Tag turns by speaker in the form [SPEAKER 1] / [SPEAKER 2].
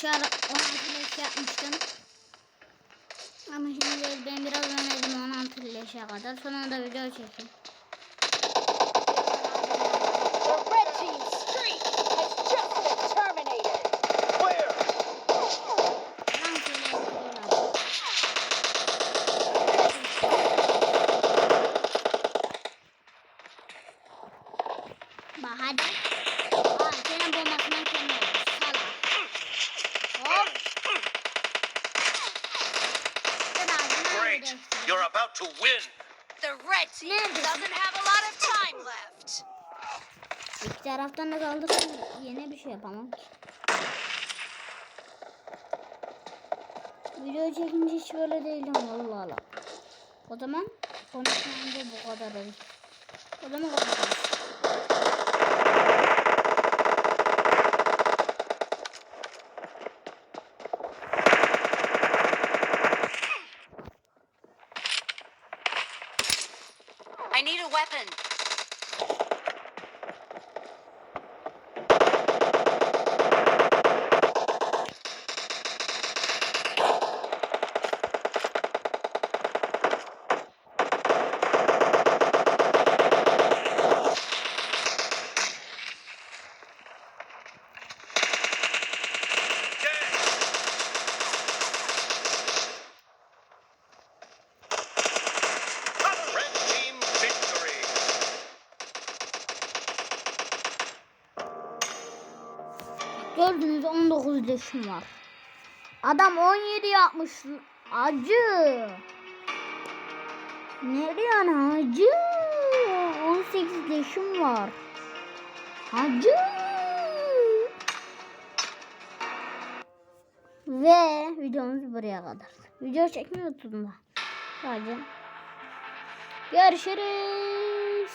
[SPEAKER 1] Şu ara 16 leş yapmıştım. Ama şimdi ben biraz oynadım 16 leşe kadar. Sonra da video çekeyim.
[SPEAKER 2] The red team's streak has
[SPEAKER 1] öyle
[SPEAKER 3] You're about to win.
[SPEAKER 2] The red team doesn't have a lot of time left.
[SPEAKER 1] İki taraftan da kaldırsın yine bir şey yapamam ki. Video çekince hiç böyle değilim vallahi. Allah. O zaman konuşmamda bu kadar olur. O zaman kapatalım.
[SPEAKER 2] I need a weapon.
[SPEAKER 1] Gördünüz 19 leşim var. Adam 17 yapmış. Acı. Ne diyorsun hacı? 18 leşim var. Hacı. Ve videomuz buraya kadar. Video çekmiyor da. Sadece. Görüşürüz.